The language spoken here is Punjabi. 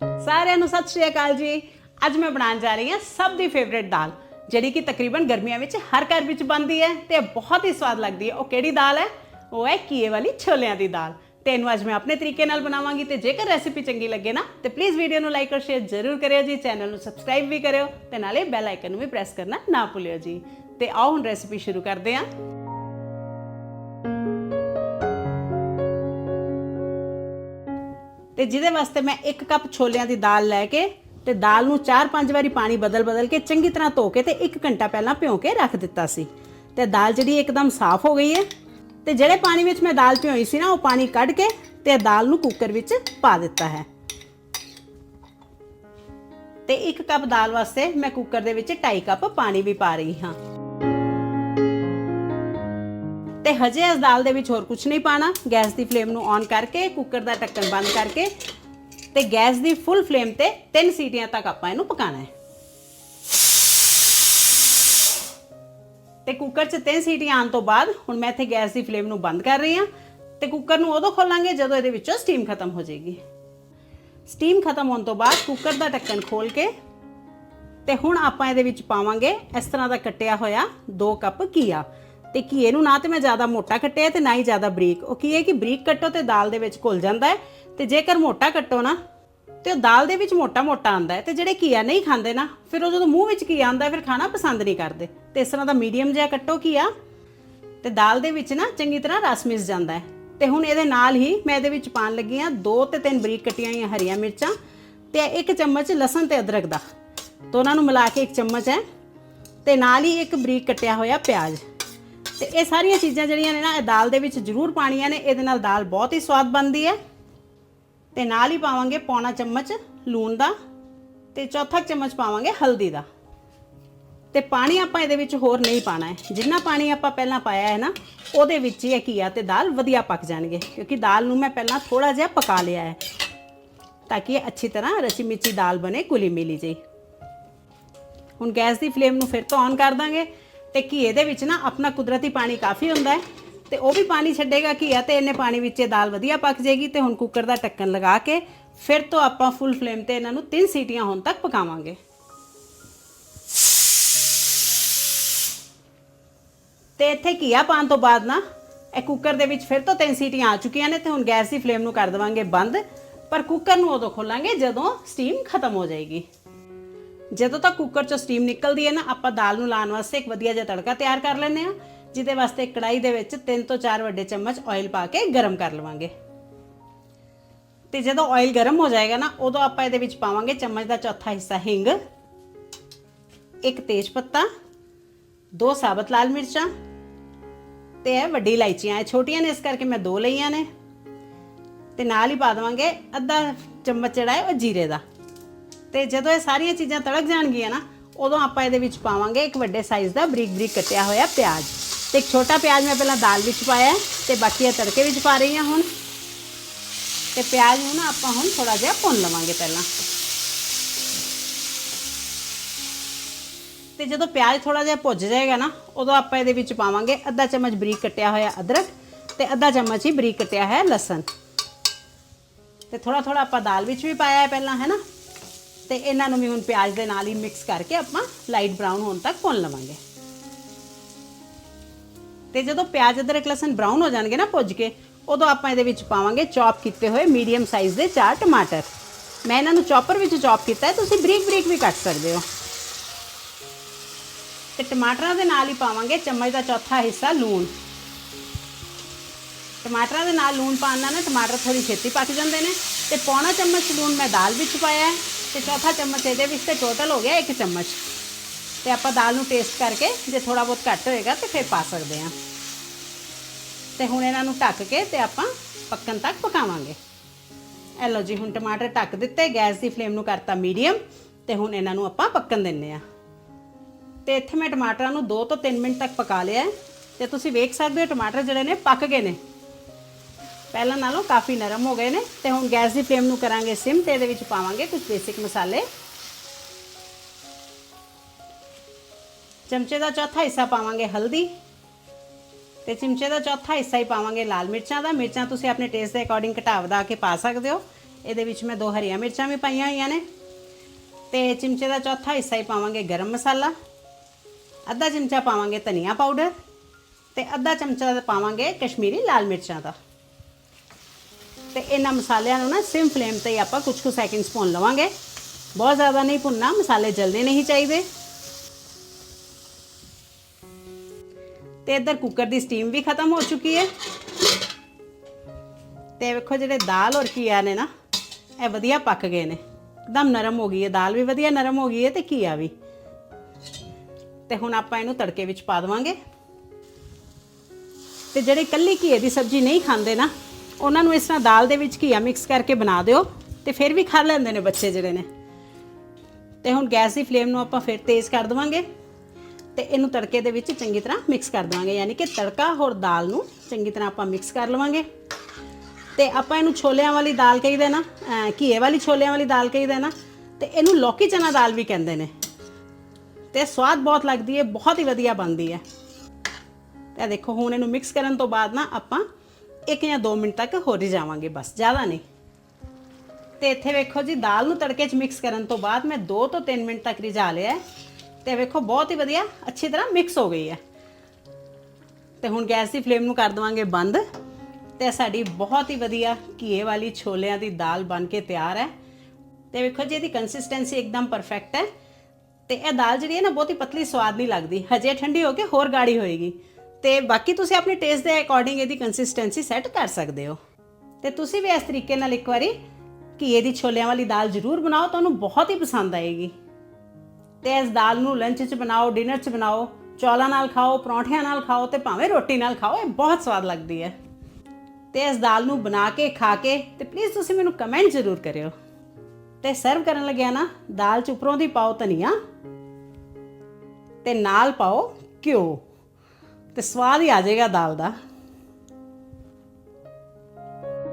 ਸਾਰਿਆਂ ਨੂੰ ਸਤਿ ਸ਼੍ਰੀ ਅਕਾਲ ਜੀ। ਅੱਜ ਮੈਂ ਬਣਾਉਣ ਜਾ ਰਹੀ ਹਾਂ ਸਭ ਦੀ ਫੇਵਰਿਟ ਦਾਲ, ਜਿਹੜੀ ਕਿ ਤਕਰੀਬਨ ਗਰਮੀਆਂ ਵਿੱਚ ਹਰ ਘਰ ਵਿੱਚ ਬਣਦੀ ਹੈ ਤੇ ਬਹੁਤ ਹੀ ਸਵਾਦ ਲੱਗਦੀ ਹੈ। ਉਹ ਕਿਹੜੀ ਦਾਲ ਹੈ? ਉਹ ਹੈ ਕੀਏ ਵਾਲੀ ਛੋਲਿਆਂ ਦੀ ਦਾਲ। ਤੇ ਇਹਨੂੰ ਅੱਜ ਮੈਂ ਆਪਣੇ ਤਰੀਕੇ ਨਾਲ ਬਣਾਵਾਂਗੀ ਤੇ ਜੇਕਰ ਰੈਸਿਪੀ ਚੰਗੀ ਲੱਗੇ ਨਾ, ਤੇ ਪਲੀਜ਼ ਵੀਡੀਓ ਨੂੰ ਲਾਈਕ ਔਰ ਸ਼ੇਅਰ ਜ਼ਰੂਰ ਕਰਿਓ ਜੀ। ਚੈਨਲ ਨੂੰ ਸਬਸਕ੍ਰਾਈਬ ਵੀ ਕਰਿਓ ਤੇ ਨਾਲੇ ਬੈਲ ਆਈਕਨ ਨੂੰ ਵੀ ਪ੍ਰੈਸ ਕਰਨਾ ਨਾ ਭੁੱਲਿਓ ਜੀ। ਤੇ ਆਓ ਹੁਣ ਰੈਸਿਪੀ ਸ਼ੁਰੂ ਕਰਦੇ ਹਾਂ। ਤੇ ਜਿਹਦੇ ਵਾਸਤੇ ਮੈਂ 1 ਕੱਪ ਛੋਲਿਆਂ ਦੀ ਦਾਲ ਲੈ ਕੇ ਤੇ ਦਾਲ ਨੂੰ 4-5 ਵਾਰੀ ਪਾਣੀ ਬਦਲ-ਬਦਲ ਕੇ ਚੰਗੀ ਤਰ੍ਹਾਂ ਧੋ ਕੇ ਤੇ 1 ਘੰਟਾ ਪਹਿਲਾਂ ਭਿਓ ਕੇ ਰੱਖ ਦਿੱਤਾ ਸੀ। ਤੇ ਦਾਲ ਜਿਹੜੀ ਇੱਕਦਮ ਸਾਫ਼ ਹੋ ਗਈ ਹੈ ਤੇ ਜਿਹੜੇ ਪਾਣੀ ਵਿੱਚ ਮੈਂ ਦਾਲ ਭਿਓਈ ਸੀ ਨਾ, ਉਹ ਪਾਣੀ ਕੱਢ ਕੇ ਤੇ ਦਾਲ ਨੂੰ ਕੁੱਕਰ ਵਿੱਚ ਪਾ ਦਿੱਤਾ ਹੈ। ਤੇ 1 ਕੱਪ ਦਾਲ ਵਾਸਤੇ ਮੈਂ ਕੁੱਕਰ ਦੇ ਵਿੱਚ 2.5 ਕੱਪ ਪਾਣੀ ਵੀ ਪਾ ਰਹੀ ਹਾਂ। ਤੇ ਹਜੇ ਇਸ ਦਾਲ ਦੇ ਵਿੱਚ ਹੋਰ ਕੁਝ ਨਹੀਂ ਪਾਣਾ। ਗੈਸ ਦੀ ਫਲੇਮ ਨੂੰ ਔਨ ਕਰਕੇ ਕੁੱਕਰ ਦਾ ਢੱਕਣ ਬੰਦ ਕਰਕੇ ਤੇ ਗੈਸ ਦੀ ਫੁੱਲ ਫਲੇਮ ਤੇ 3 ਸੀਟੀਆਂ ਤੱਕ ਆਪਾਂ ਇਹਨੂੰ ਪਕਾਣਾ ਹੈ। ਤੇ ਕੁੱਕਰ 'ਚ 3 ਸੀਟੀਆਂ ਆਉਣ ਤੋਂ ਬਾਅਦ ਹੁਣ ਮੈਂ ਇੱਥੇ ਗੈਸ ਦੀ ਫਲੇਮ ਨੂੰ ਬੰਦ ਕਰ ਰਹੀ ਹਾਂ ਤੇ ਕੁੱਕਰ ਨੂੰ ਉਦੋਂ ਖੋਲਾਂਗੇ ਜਦੋਂ ਇਹਦੇ ਵਿੱਚੋਂ ਸਟੀਮ ਖਤਮ ਹੋ ਜਾਏਗੀ। ਸਟੀਮ ਖਤਮ ਹੋਣ ਤੋਂ ਬਾਅਦ ਕੁੱਕਰ ਦਾ ਢੱਕਣ ਖੋਲ ਕੇ ਤੇ ਹੁਣ ਆਪਾਂ ਇਹਦੇ ਵਿੱਚ ਪਾਵਾਂਗੇ ਇਸ ਤਰ੍ਹਾਂ ਦਾ ਕੱਟਿਆ ਹੋਇਆ 2 ਕੱਪ ਘੀਆ। ਤੇ ਘੀਏ ਨੂੰ ਨਾ ਤੇ ਮੈਂ ਜ਼ਿਆਦਾ ਮੋਟਾ ਕੱਟਿਆ ਤੇ ਨਾ ਹੀ ਜ਼ਿਆਦਾ ਬਰੀਕ। ਉਹ ਕੀ ਹੈ ਕਿ ਬਰੀਕ ਕੱਟੋ ਤੇ ਦਾਲ ਦੇ ਵਿੱਚ ਘੁਲ ਜਾਂਦਾ ਹੈ ਤੇ ਜੇਕਰ ਮੋਟਾ ਕੱਟੋ ਨਾ, ਤੇ ਉਹ ਦਾਲ ਦੇ ਵਿੱਚ ਮੋਟਾ ਮੋਟਾ ਆਂਦਾ ਹੈ ਤੇ ਜਿਹੜੇ ਘੀਆ ਨਹੀਂ ਖਾਂਦੇ ਨਾ, ਫਿਰ ਉਹ ਜਦੋਂ ਮੂੰਹ ਵਿੱਚ ਘੀਆ ਆਂਦਾ ਫਿਰ ਖਾਣਾ ਪਸੰਦ ਨਹੀਂ ਕਰਦੇ। ਤੇ ਇਸ ਤਰ੍ਹਾਂ ਦਾ ਮੀਡੀਅਮ ਜਿਹਾ ਕੱਟੋ ਘੀਆ ਤੇ ਦਾਲ ਦੇ ਵਿੱਚ ਨਾ ਚੰਗੀ ਤਰ੍ਹਾਂ ਰਸ ਮਿਸ ਜਾਂਦਾ ਹੈ। ਤੇ ਹੁਣ ਇਹਦੇ ਨਾਲ ਹੀ ਮੈਂ ਇਹਦੇ ਵਿੱਚ ਪਾਣ ਲੱਗੀ ਆ ਦੋ ਤੇ ਤਿੰਨ ਬਰੀਕ ਕੱਟੀਆਂ ਹੋਈਆਂ ਹਰੀਆਂ ਮਿਰਚਾਂ ਤੇ ਇੱਕ ਚਮਚ ਲਸਣ ਤੇ ਅਦਰਕ ਦਾ। ਦੋਨਾਂ ਨੂੰ ਮਿਲਾ ਕੇ ਇੱਕ ਚਮਚ ਹੈ ਤੇ ਨਾਲ ਹੀ ਇੱਕ ਬਰੀਕ ਕੱਟਿਆ ਹੋਇਆ ਪਿਆਜ਼। ਤੇ ਇਹ ਸਾਰੀਆਂ ਚੀਜ਼ਾਂ ਜਿਹੜੀਆਂ ਨੇ ਨਾ, ਇਹ ਦਾਲ ਦੇ ਵਿੱਚ ਜ਼ਰੂਰ ਪਾਣੀਆਂ ਨੇ। ਇਹਦੇ ਨਾਲ ਦਾਲ ਬਹੁਤ ਹੀ ਸਵਾਦ ਬਣਦੀ ਹੈ। ਤੇ ਨਾਲ ਹੀ ਪਾਵਾਂਗੇ ਪੌਣਾ ਚਮਚ ਲੂਣ ਦਾ ਤੇ ਚੌਥਾ ਚਮਚ ਪਾਵਾਂਗੇ ਹਲਦੀ ਦਾ। ਤੇ ਪਾਣੀ ਆਪਾਂ ਇਹਦੇ ਵਿੱਚ ਹੋਰ ਨਹੀਂ ਪਾਣਾ ਹੈ। ਜਿੰਨਾ ਪਾਣੀ ਆਪਾਂ ਪਹਿਲਾਂ ਪਾਇਆ ਹੈ ਨਾ, ਉਹਦੇ ਵਿੱਚ ਹੀ ਇਹ ਘੀਆ ਤੇ ਦਾਲ ਵਧੀਆ ਪੱਕ ਜਾਣਗੇ। ਕਿਉਂਕਿ ਦਾਲ ਨੂੰ ਮੈਂ ਪਹਿਲਾਂ ਥੋੜਾ ਜਿਹਾ ਪਕਾ ਲਿਆ ਹੈ, ਤਾਂ ਕਿ ਇਹ ਅੱਛੀ ਤਰ੍ਹਾਂ ਰਚੀ ਮਿੱਚੀ ਦਾਲ ਬਣੇ, ਕੁਲੀ ਮਿਲੀ ਜਿਹੀ ਹੁਣ ਗੈਸ ਦੀ ਫਲੇਮ ਨੂੰ ਫਿਰ ਤੋਂ ਔਨ ਕਰ ਦਾਂਗੇ। ਤੇ ਘੀਏ ਦੇ ਵਿੱਚ ਨਾ ਆਪਣਾ ਕੁਦਰਤੀ ਪਾਣੀ ਕਾਫੀ ਹੁੰਦਾ ਹੈ ਤੇ ਉਹ ਵੀ ਪਾਣੀ ਛੱਡੇਗਾ ਘੀਆ ਤੇ ਇਹਨੇ ਪਾਣੀ ਵਿੱਚ ਇਹ ਦਾਲ ਵਧੀਆ ਪੱਕ ਜਾਏਗੀ ਤੇ ਹੁਣ ਕੁੱਕਰ ਦਾ ਢੱਕਣ ਲਗਾ ਕੇ ਫਿਰ ਤੋਂ ਆਪਾਂ ਫੁੱਲ ਫਲੇਮ ਤੇ ਇਹਨਾਂ ਨੂੰ 3 ਸੀਟੀਆਂ ਹੋਣ ਤੱਕ ਪਕਾਵਾਂਗੇ। ਤੇ ਇੱਥੇ ਘੀਆ ਪਾਣ ਤੋਂ ਬਾਅਦ ਨਾ ਇਹ ਕੁੱਕਰ ਦੇ ਵਿੱਚ ਫਿਰ ਤੋਂ 3 ਸੀਟੀਆਂ ਆ ਚੁੱਕੀਆਂ ਨੇ ਤੇ ਹੁਣ ਗੈਸ ਦੀ ਫਲੇਮ ਨੂੰ ਕਰ ਦੇਵਾਂਗੇ ਬੰਦ, ਪਰ ਕੁੱਕਰ ਨੂੰ ਉਦੋਂ ਖੋਲਾਂਗੇ ਜਦੋਂ ਸਟੀਮ ਖਤਮ ਹੋ ਜਾਏਗੀ। ਜਦੋਂ ਤੱਕ ਕੁੱਕਰ ਚੋਂ ਸਟੀਮ ਨਿਕਲਦੀ ਹੈ ਨਾ, ਆਪਾਂ ਦਾਲ ਨੂੰ ਲਾਉਣ ਵਾਸਤੇ ਇੱਕ ਵਧੀਆ ਜਿਹਾ ਤੜਕਾ ਤਿਆਰ ਕਰ ਲੈਂਦੇ ਆ ਜਿਹਦੇ ਵਾਸਤੇ ਕੜਾਈ ਦੇ ਵਿੱਚ 3 ਤੋਂ 4 ਵੱਡੇ ਚਮਚ ਆਇਲ ਪਾ ਕੇ ਗਰਮ ਕਰ ਲਵਾਂਗੇ। ਤੇ ਜਦੋਂ ਆਇਲ ਗਰਮ ਹੋ ਜਾਏਗਾ ਨਾ, ਉਦੋਂ ਆਪਾਂ ਇਹਦੇ ਵਿੱਚ ਪਾਵਾਂਗੇ ਚਮਚ ਦਾ ਚੌਥਾ ਹਿੱਸਾ ਹਿੰਗ, ਇੱਕ ਤੇਜ ਪੱਤਾ, ਦੋ ਸਾਬਤ ਲਾਲ ਮਿਰਚਾਂ ਤੇ ਇਹ ਵੱਡੀ ਇਲਾਇਚੀਆਂ, ਇਹ ਛੋਟੀਆਂ ਨੇ, ਇਸ ਕਰਕੇ ਮੈਂ ਦੋ ਲਈਆਂ ਨੇ। ਤੇ ਨਾਲ ਹੀ ਪਾ ਦੇਵਾਂਗੇ ਅੱਧਾ ਚਮਚ ਜਿਹੜਾ ਹੈ ਉਹ ਜੀਰੇ ਦਾ। ਤੇ ਜਦੋਂ ਇਹ ਸਾਰੀਆਂ ਚੀਜ਼ਾਂ ਤੜਕ ਜਾਣਗੀਆਂ ਨਾ, ਉਦੋਂ ਆਪਾਂ ਇਹਦੇ ਵਿੱਚ ਪਾਵਾਂਗੇ ਇੱਕ ਵੱਡੇ ਸਾਈਜ਼ ਦਾ ਬਰੀਕ ਬਰੀਕ ਕੱਟਿਆ ਹੋਇਆ ਪਿਆਜ਼। ਤੇ ਇੱਕ ਛੋਟਾ ਪਿਆਜ਼ ਮੈਂ ਪਹਿਲਾਂ ਦਾਲ ਵਿੱਚ ਪਾਇਆ ਹੈ ਤੇ ਬਾਕੀ ਇਹ ਤੜਕੇ ਵਿੱਚ ਪਾ ਰਹੀ ਹਾਂ ਹੁਣ। ਤੇ ਪਿਆਜ਼ ਨੂੰ ਨਾ ਆਪਾਂ ਹੁਣ ਥੋੜਾ ਜਿਹਾ ਭੁੰਨ ਲਵਾਂਗੇ ਪਹਿਲਾਂ। ਤੇ ਜਦੋਂ ਪਿਆਜ਼ ਥੋੜਾ ਜਿਹਾ ਭੁੱਜ ਜਾਏਗਾ ਨਾ, ਉਦੋਂ ਆਪਾਂ ਇਹਦੇ ਵਿੱਚ ਪਾਵਾਂਗੇ ਅੱਧਾ ਚਮਚ ਬਰੀਕ ਕੱਟਿਆ ਹੋਇਆ ਅਦਰਕ ਤੇ ਅੱਧਾ ਚਮਚ ਹੀ ਬਰੀਕ ਕੱਟਿਆ ਹੈ ਲਸਣ। ਤੇ ਥੋੜਾ ਥੋੜਾ ਆਪਾਂ ਦਾਲ ਵਿੱਚ ਵੀ ਪਾਇਆ ਹੈ ਪਹਿਲਾਂ, ਹੈ ਨਾ? ਤੇ ਇਹਨਾਂ ਨੂੰ ਵੀ ਹੁਣ ਪਿਆਜ਼ ਦੇ ਨਾਲ ਹੀ ਮਿਕਸ ਕਰਕੇ ਆਪਾਂ ਲਾਈਟ ਬ੍ਰਾਊਨ ਹੋਣ ਤੱਕ ਭੁੰਨ ਲਵਾਂਗੇ। ਤੇ ਜਦੋਂ ਪਿਆਜ਼ ਅਦਰਕ ਲਸਣ ਬ੍ਰਾਊਨ ਹੋ ਜਾਣਗੇ ਨਾ ਭੁੱਜ ਕੇ, ਉਦੋਂ ਆਪਾਂ ਇਹਦੇ ਵਿੱਚ ਪਾਵਾਂਗੇ ਚੌਪ ਕੀਤੇ ਹੋਏ ਮੀਡੀਅਮ ਸਾਈਜ਼ ਦੇ ਚਾਰ ਟਮਾਟਰ। ਮੈਂ ਇਹਨਾਂ ਨੂੰ ਚੌਪਰ ਵਿੱਚ ਚੌਪ ਕੀਤਾ ਹੈ, ਤੁਸੀਂ ਬਰੀਕ ਬਰੀਕ ਵੀ ਕੱਟ ਸਕਦੇ ਹੋ। ਤੇ ਟਮਾਟਰਾਂ ਦੇ ਨਾਲ ਹੀ ਪਾਵਾਂਗੇ ਚਮਚ ਦਾ ਚੌਥਾ ਹਿੱਸਾ ਲੂਣ। ਟਮਾਟਰਾਂ ਦੇ ਨਾਲ ਲੂਣ ਪਾਉਣ ਨਾਲ ਨਾ ਟਮਾਟਰ ਥੋੜੀ ਛੇਤੀ ਪੱਕ ਜਾਂਦੇ ਨੇ ਤੇ ਪੌਣਾ ਚਮਚ ਲੂਣ ਮੈਂ ਦਾਲ ਵਿੱਚ ਪਾਇਆ ਹੈ। ਤੇ ਚੌਥਾ ਚਮਚ ਇਹਦੇ ਵਿੱਚ ਤੇ ਟੋਟਲ ਹੋ ਗਿਆ 1 ਚਮਚ। ਤੇ ਆਪਾਂ ਦਾਲ ਨੂੰ ਟੇਸਟ ਕਰਕੇ ਜੇ ਥੋੜਾ ਬਹੁਤ ਘੱਟ ਹੋਏਗਾ ਤੇ ਫਿਰ ਪਾ ਸਕਦੇ ਹਾਂ। ਤੇ ਹੁਣ ਇਹਨਾਂ ਨੂੰ ਢੱਕ ਕੇ ਤੇ ਆਪਾਂ ਪੱਕਣ ਤੱਕ ਪਕਾਵਾਂਗੇ। ਇਹ ਲਓ ਜੀ, ਹੁਣ ਟਮਾਟਰ ਢੱਕ ਦਿੱਤੇ, ਗੈਸ ਦੀ ਫਲੇਮ ਨੂੰ ਕਰਤਾ ਮੀਡੀਅਮ, ਤੇ ਹੁਣ ਇਹਨਾਂ ਨੂੰ ਆਪਾਂ ਪੱਕਣ ਦਿੰਨੇ ਆ ਤੇ ਇੱਥੇ ਮੈਂ ਟਮਾਟਰਾਂ ਨੂੰ 2 ਤੋਂ 3 ਮਿੰਟ ਤੱਕ ਪਕਾ ਲਿਆ ਹੈ। ਤੇ ਤੁਸੀਂ ਵੇਖ ਸਕਦੇ ਹੋ ਟਮਾਟਰ ਜਿਹੜੇ ਨੇ ਪੱਕ ਗਏ ਨੇ। ਪਹਿਲਾਂ ਨਾਲੋਂ ਕਾਫੀ ਨਰਮ ਹੋ ਗਏ ਨੇ ਤੇ ਹੁਣ ਗੈਸ ਦੀ ਫਲੇਮ ਨੂੰ ਕਰਾਂਗੇ ਸਿਮ ਤੇ ਇਹਦੇ ਵਿੱਚ ਪਾਵਾਂਗੇ ਕੁਝ ਬੇਸਿਕ ਮਸਾਲੇ। ਚਮਚੇ ਦਾ ਚੌਥਾ ਹਿੱਸਾ ਪਾਵਾਂਗੇ ਹਲਦੀ ਤੇ ਚਮਚੇ ਦਾ ਚੌਥਾ ਹਿੱਸਾ ਹੀ ਪਾਵਾਂਗੇ ਲਾਲ ਮਿਰਚਾਂ ਦਾ। ਮਿਰਚਾਂ ਤੁਸੀਂ ਆਪਣੇ ਟੇਸਟ ਦੇ ਅਕੋਰਡਿੰਗ ਘਟਾ ਵਧਾ ਕੇ ਪਾ ਸਕਦੇ ਹੋ। ਇਹਦੇ ਵਿੱਚ ਮੈਂ ਦੋ ਹਰੀਆਂ ਮਿਰਚਾਂ ਵੀ ਪਾਈਆਂ ਹੋਈਆਂ ਨੇ। ਤੇ ਚਮਚੇ ਦਾ ਚੌਥਾ ਹਿੱਸਾ ਹੀ ਪਾਵਾਂਗੇ ਗਰਮ ਮਸਾਲਾ। ਅੱਧਾ ਚਮਚਾ ਪਾਵਾਂਗੇ ਧਨੀਆ ਪਾਊਡਰ ਤੇ ਅੱਧਾ ਚਮਚਾ ਪਾਵਾਂਗੇ ਕਸ਼ਮੀਰੀ ਲਾਲ ਮਿਰਚਾਂ ਦਾ। ਤੇ ਇਹਨਾਂ ਮਸਾਲਿਆਂ ਨੂੰ ਨਾ ਸਿਮ ਫਲੇਮ ਤੇ ਹੀ ਆਪਾਂ ਕੁਝ ਕੁ ਸੈਕਿੰਡਸ ਭੁੰਨ ਲਵਾਂਗੇ। ਬਹੁਤ ਜ਼ਿਆਦਾ ਨਹੀਂ ਭੁੰਨਣਾ, ਮਸਾਲੇ ਜਲਦੇ ਨਹੀਂ ਚਾਹੀਦੇ। ਤੇ ਇੱਧਰ ਕੁੱਕਰ ਦੀ ਸਟੀਮ ਵੀ ਖਤਮ ਹੋ ਚੁੱਕੀ ਹੈ। ਤੇ ਵੇਖੋ ਜਿਹੜੇ ਦਾਲ ਔਰ ਘੀਆ ਨੇ ਨਾ, ਇਹ ਵਧੀਆ ਪੱਕ ਗਏ ਨੇ। ਇੱਕਦਮ ਨਰਮ ਹੋ ਗਈ ਹੈ, ਦਾਲ ਵੀ ਵਧੀਆ ਨਰਮ ਹੋ ਗਈ ਹੈ ਤੇ ਘੀਆ ਵੀ। ਤੇ ਹੁਣ ਆਪਾਂ ਇਹਨੂੰ ਤੜਕੇ ਵਿੱਚ ਪਾ ਦੇਵਾਂਗੇ। ਤੇ ਜਿਹੜੇ ਕੱਲੀ ਘੀਏ ਦੀ ਸਬਜ਼ੀ ਨਹੀਂ ਖਾਂਦੇ ਨਾ ਉਹਨਾਂ ਨੂੰ ਇਸ ਤਰ੍ਹਾਂ ਦਾਲ ਦੇ ਵਿੱਚ ਘੀਆ ਮਿਕਸ ਕਰਕੇ ਬਣਾ ਦਿਓ ਤੇ ਫਿਰ ਵੀ ਖਾ ਲੈਂਦੇ ਨੇ ਬੱਚੇ ਜਿਹੜੇ ਨੇ। ਤੇ ਹੁਣ ਗੈਸ ਦੀ ਫਲੇਮ ਨੂੰ ਆਪਾਂ ਫਿਰ ਤੇਜ਼ ਕਰ ਦੇਵਾਂਗੇ ਤੇ ਇਹਨੂੰ ਤੜਕੇ ਦੇ ਵਿੱਚ ਚੰਗੀ ਤਰ੍ਹਾਂ ਮਿਕਸ ਕਰ ਦੇਵਾਂਗੇ, ਯਾਨੀ ਕਿ ਤੜਕਾ ਹੋਰ ਦਾਲ ਨੂੰ ਚੰਗੀ ਤਰ੍ਹਾਂ ਆਪਾਂ ਮਿਕਸ ਕਰ ਲਵਾਂਗੇ। ਤੇ ਆਪਾਂ ਇਹਨੂੰ ਛੋਲਿਆਂ ਵਾਲੀ ਦਾਲ ਕਹੀਦਾ ਨਾ ਘੀਏ ਵਾਲੀ ਛੋਲਿਆਂ ਵਾਲੀ ਦਾਲ ਕਹੀਦਾ ਨਾ, ਤੇ ਇਹਨੂੰ ਲੌਕੀ ਚਨਾ ਦਾਲ ਵੀ ਕਹਿੰਦੇ ਨੇ। ਤੇ ਸਵਾਦ ਬਹੁਤ ਲੱਗਦੀ ਹੈ, ਬਹੁਤ ਹੀ ਵਧੀਆ ਬਣਦੀ ਹੈ। ਤੇ ਦੇਖੋ, ਹੁਣ ਇਹਨੂੰ ਮਿਕਸ ਕਰਨ ਤੋਂ ਬਾਅਦ ਨਾ ਆਪਾਂ 1 ਜਾਂ 2 ਮਿੰਟ ਤੱਕ ਹੋਰ ਹੀ ਜਾਵਾਂਗੇ ਬਸ, ਜ਼ਿਆਦਾ ਨਹੀਂ। ਤੇ ਇੱਥੇ ਵੇਖੋ ਜੀ, ਦਾਲ ਨੂੰ ਤੜਕੇ 'ਚ ਮਿਕਸ ਕਰਨ ਤੋਂ ਬਾਅਦ ਮੈਂ 2 ਤੋਂ 3 ਮਿੰਟ ਤੱਕ ਰਿਝਾ ਲਿਆ ਹੈ। ਤੇ ਵੇਖੋ, ਬਹੁਤ ਹੀ ਵਧੀਆ, ਅੱਛੀ ਤਰ੍ਹਾਂ ਮਿਕਸ ਹੋ ਗਈ ਹੈ। ਤੇ ਹੁਣ ਗੈਸ ਦੀ ਫਲੇਮ ਨੂੰ ਕਰ ਦਵਾਂਗੇ ਬੰਦ। ਤੇ ਸਾਡੀ ਬਹੁਤ ਹੀ ਵਧੀਆ ਘੀਏ ਵਾਲੀ ਛੋਲਿਆਂ ਦੀ ਦਾਲ ਬਣ ਕੇ ਤਿਆਰ ਹੈ। ਤੇ ਵੇਖੋ ਜੀ, ਇਹਦੀ ਕੰਸਿਸਟੈਂਸੀ ਇੱਕਦਮ ਪਰਫੈਕਟ ਹੈ। ਤੇ ਇਹ ਦਾਲ ਜਿਹੜੀ ਹੈ ਨਾ, ਬਹੁਤ ਹੀ ਪਤਲੀ ਸਵਾਦ ਨਹੀਂ ਲੱਗਦੀ। ਹਜੇ ਠੰਡੀ ਹੋ ਕੇ ਹੋਰ ਗਾੜੀ ਹੋਏਗੀ। ਤੇ ਬਾਕੀ ਤੁਸੀਂ ਆਪਣੇ ਟੇਸਟ ਦੇ ਅਕੋਰਡਿੰਗ ਇਹਦੀ ਕੰਸਿਸਟੈਂਸੀ ਸੈੱਟ ਕਰ ਸਕਦੇ ਹੋ। ਤੇ ਤੁਸੀਂ ਵੀ ਇਸ ਤਰੀਕੇ ਨਾਲ ਇੱਕ ਵਾਰੀ ਘੀਏ ਦੀ ਛੋਲਿਆਂ ਵਾਲੀ ਦਾਲ ਜ਼ਰੂਰ ਬਣਾਓ, ਤੁਹਾਨੂੰ ਬਹੁਤ ਹੀ ਪਸੰਦ ਆਏਗੀ। ਤੇ ਇਸ ਦਾਲ ਨੂੰ ਲੰਚ 'ਚ ਬਣਾਓ ਡਿਨਰ 'ਚ ਬਣਾਓ, ਚੌਲਾਂ ਨਾਲ ਖਾਓ, ਪਰੌਂਠਿਆਂ ਨਾਲ ਖਾਓ ਤੇ ਭਾਵੇਂ ਰੋਟੀ ਨਾਲ ਖਾਓ, ਇਹ ਬਹੁਤ ਸਵਾਦ ਲੱਗਦੀ ਹੈ। ਤੇ ਇਸ ਦਾਲ ਨੂੰ ਬਣਾ ਕੇ, ਖਾ ਕੇ ਤੇ ਪਲੀਜ਼ ਤੁਸੀਂ ਮੈਨੂੰ ਕਮੈਂਟ ਜ਼ਰੂਰ ਕਰਿਓ। ਤੇ ਸਰਵ ਕਰਨ ਲੱਗਿਆ ਨਾ, ਦਾਲ 'ਚ ਉੱਪਰੋਂ ਦੀ ਪਾਓ ਧਨੀਆ ਤੇ ਨਾਲ ਪਾਓ ਘਿਓ। ਤੇ ਸਵਾਦ ਹੀ ਆ ਜਾਏਗਾ ਦਾਲ ਦਾ।